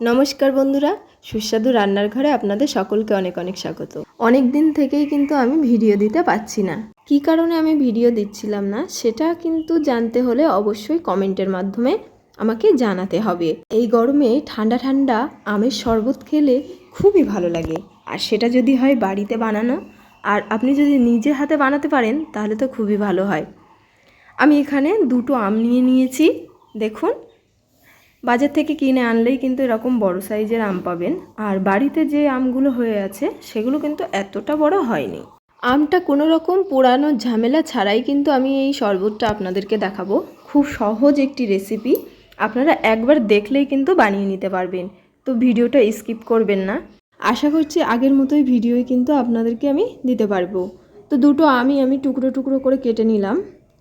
নমস্কার বন্ধুরা, সুস্বাদু রান্নার ঘরে আপনাদের সকলকে অনেক অনেক স্বাগত। অনেক দিন থেকেই কিন্তু আমি ভিডিও দিতে পারছি না। কি কারণে আমি ভিডিও দিচ্ছিলাম না, সেটা কিন্তু জানতে হলে অবশ্যই কমেন্টের মাধ্যমে আমাকে জানাতে হবে। এই গরমে ঠান্ডা ঠান্ডা আমের শরবত খেলে খুবই ভালো লাগে। আর সেটা যদি হয় বাড়িতে বানানো, আর আপনি যদি নিজে হাতে বানাতে পারেন, তাহলে তো খুবই ভালো হয়। আমি এখানে দুটো আম নিয়ে নিয়েছি, দেখুন। বাজার থেকে কিনে আনলেই কিন্তু এরকম বড় সাইজের আম পাবেন। আর বাড়িতে যে আমগুলো হয়ে আছে, সেগুলো কিন্তু এতটা বড় হয়নি। আমটা কোনো রকম পোড়ানো ঝামেলা ছাড়াই কিন্তু আমি এই শরবতটা আপনাদেরকে দেখাবো। খুব সহজ একটি রেসিপি। আপনারা একবার দেখলেই কিন্তু বানিয়ে নিতে পারবেন। তো ভিডিওটা স্কিপ করবেন না। আশা করছি আগের মতোই ভিডিওই কিন্তু আপনাদেরকে আমি দিতে পারব। তো দুটো আমি আমি টুকরো টুকরো করে কেটে নিলাম।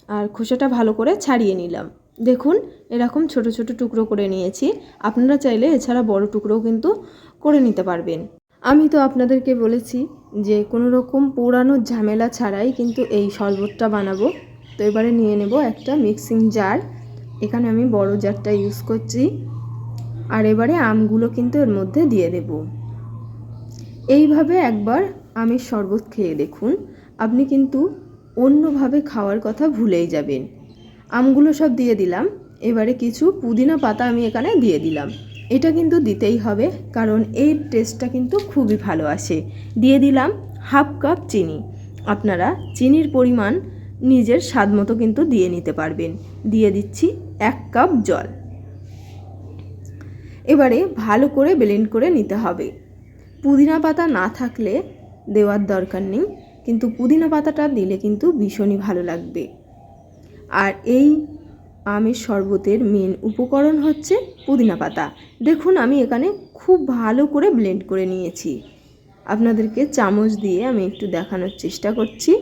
আর খোসাটা ভালো করে ছাড়িয়ে নিলাম। দেখুন, এরকম ছোট ছোট টুকরো করে নিয়েছি। আপনারা চাইলে এছাড়া বড় টুকরোও কিন্তু করে নিতে পারবেন। আমি তো আপনাদেরকে বলেছি যে, কোনো রকম পোড়ানো ঝামেলা ছাড়াই কিন্তু এই শরবতটা বানাবো। তো এবারে নিয়ে নেব একটা মিক্সিং জার। এখানে আমি বড় জারটা ইউজ করছি। আর এবারে আমগুলো কিন্তু এর মধ্যে দিয়ে দেব। এইভাবে একবার আমের শরবত খেয়ে দেখুন, আপনি কিন্তু অন্যভাবে খাওয়ার কথা ভুলেই যাবেন। আমগুলো সব দিয়ে দিলাম। এবারে কিছু পুদিনা পাতা আমি এখানে দিয়ে দিলাম। এটা কিন্তু দিতেই হবে, কারণ এই টেস্টটা কিন্তু খুবই ভালো আসে। দিয়ে দিলাম হাফ কাপ চিনি। আপনারা চিনির পরিমাণ নিজের স্বাদ মতো কিন্তু দিয়ে নিতে পারবেন। দিয়ে দিচ্ছি এক কাপ জল। এবারে ভালো করে ব্লেন্ড করে নিতে হবে। পুদিনা পাতা না থাকলে দেওয়ার দরকার নেই, কিন্তু পুদিনা পাতাটা দিলে কিন্তু ভীষণই ভালো লাগবে। আর এই আমের শরবতের মেন উপকরণ হচ্ছে পুদিনা পাতা। দেখুন, আমি এখানে খুব ভালো করে ব্লেন্ড করে নিয়েছি। আপনাদেরকে চামচ দিয়ে আমি একটু দেখানোর চেষ্টা করছি।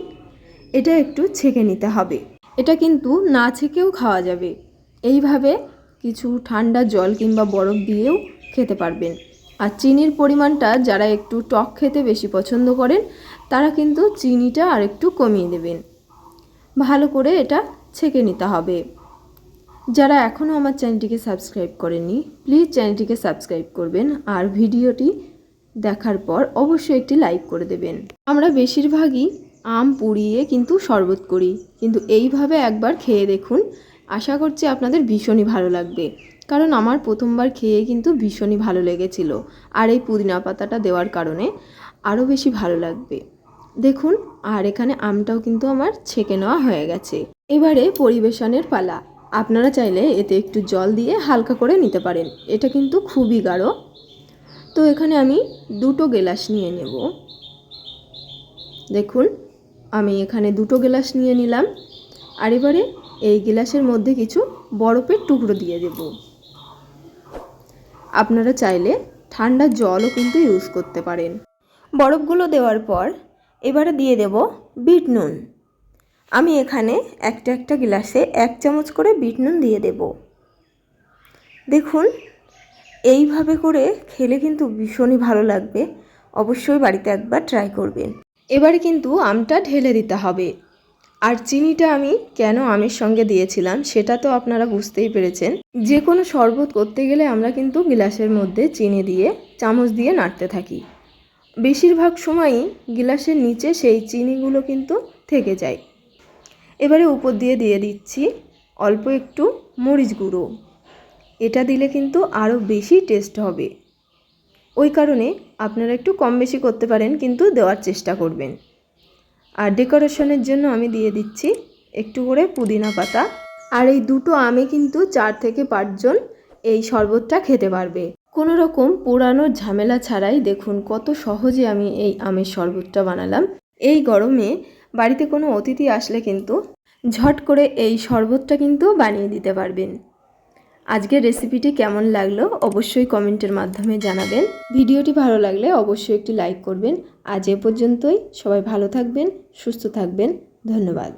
এটা একটু ছেঁকে নিতে হবে। এটা কিন্তু না ছেঁকেও খাওয়া যাবে। এইভাবে কিছু ঠান্ডা জল কিংবা বরফ দিয়েও খেতে পারবেন। আর চিনির পরিমাণটা যারা একটু টক খেতে বেশি পছন্দ করেন, তারা কিন্তু চিনিটা আর একটু কমিয়ে দেবেন। ভালো করে এটা ছেঁকে নিতে হবে। যারা এখনও আমার চ্যানেলটিকে সাবস্ক্রাইব করেননি, প্লিজ চ্যানেলটিকে সাবস্ক্রাইব করবেন আর ভিডিওটি দেখার পর অবশ্যই একটি লাইক করে দেবেন। আমরা বেশিরভাগই আম পুড়িয়ে কিন্তু শরবত করি। কিন্তু এইভাবে একবার খেয়ে দেখুন, আশা করছি আপনাদের ভীষণই ভালো লাগবে। কারণ আমার প্রথমবার খেয়ে কিন্তু ভীষণই ভালো লেগেছিল। আর এই পুদিনা পাতাটা দেওয়ার কারণে আরও বেশি ভালো লাগবে। দেখুন, আর এখানে আমটাও কিন্তু আমার ছেঁকে নেওয়া হয়ে গেছে। এবারে পরিবেশনের পালা। আপনারা চাইলে এতে একটু জল দিয়ে হালকা করে নিতে পারেন। এটা কিন্তু খুবই গাঢ়। তো এখানে আমি দুটো গেলাস নিয়ে নেব। দেখুন, আমি এখানে দুটো গেলাস নিয়ে নিলাম। আর এবারে এই গেলাসের মধ্যে কিছু বরফের টুকরো দিয়ে দেব। আপনারা চাইলে ঠান্ডা জলও কিন্তু ইউজ করতে পারেন। বরফগুলো দেওয়ার পর এবারে দিয়ে দেব বিট নুন। আমি এখানে একটা একটা গ্লাসে এক চামচ করে বিট নুন দিয়ে দেব। দেখুন, এইভাবে করে খেলে কিন্তু ভীষণই ভালো লাগবে। অবশ্যই বাড়িতে একবার ট্রাই করবেন। এবারে কিন্তু আমটা ঢেলে দিতে হবে। আর চিনিটা আমি কেন আমের সঙ্গে দিয়েছিলাম সেটা তো আপনারা বুঝতেই পেরেছেন। যে কোনো শরবত করতে গেলে আমরা কিন্তু গিলাসের মধ্যে চিনি দিয়ে, চামচ দিয়ে নাড়তে থাকি। বেশিরভাগ সময়ই গিলাসের নিচে সেই চিনিগুলো কিন্তু থেকে যায়। এবারে উপর দিয়ে দিয়ে দিচ্ছি অল্প একটু মরিচ গুঁড়ো। এটা দিলে কিন্তু আরও বেশি টেস্ট হবে। ওই কারণে আপনারা একটু কম বেশি করতে পারেন, কিন্তু দেওয়ার চেষ্টা করবেন। আর ডেকোরেশনের জন্য আমি দিয়ে দিচ্ছি একটু করে পুদিনা পাতা। আর এই দুটো আমে কিন্তু চার থেকে পাঁচজন এই শরবতটা খেতে পারবে। কোনো রকম পুরানো ঝামেলা ছাড়াই দেখুন কত সহজে আমি এই আমের শরবতটা বানালাম। এই গরমে বাড়িতে কোনো অতিথি আসলে কিন্তু ঝট করে এই শরবতটা কিন্তু বানিয়ে দিতে পারবেন। আজকের রেসিপিটি কেমন লাগল অবশ্যই কমেন্টের মাধ্যমে জানাবেন। ভিডিওটি ভালো লাগলে অবশ্যই একটি লাইক করবেন। আজ এ পর্যন্তই। সবাই ভালো থাকবেন, সুস্থ থাকবেন। ধন্যবাদ।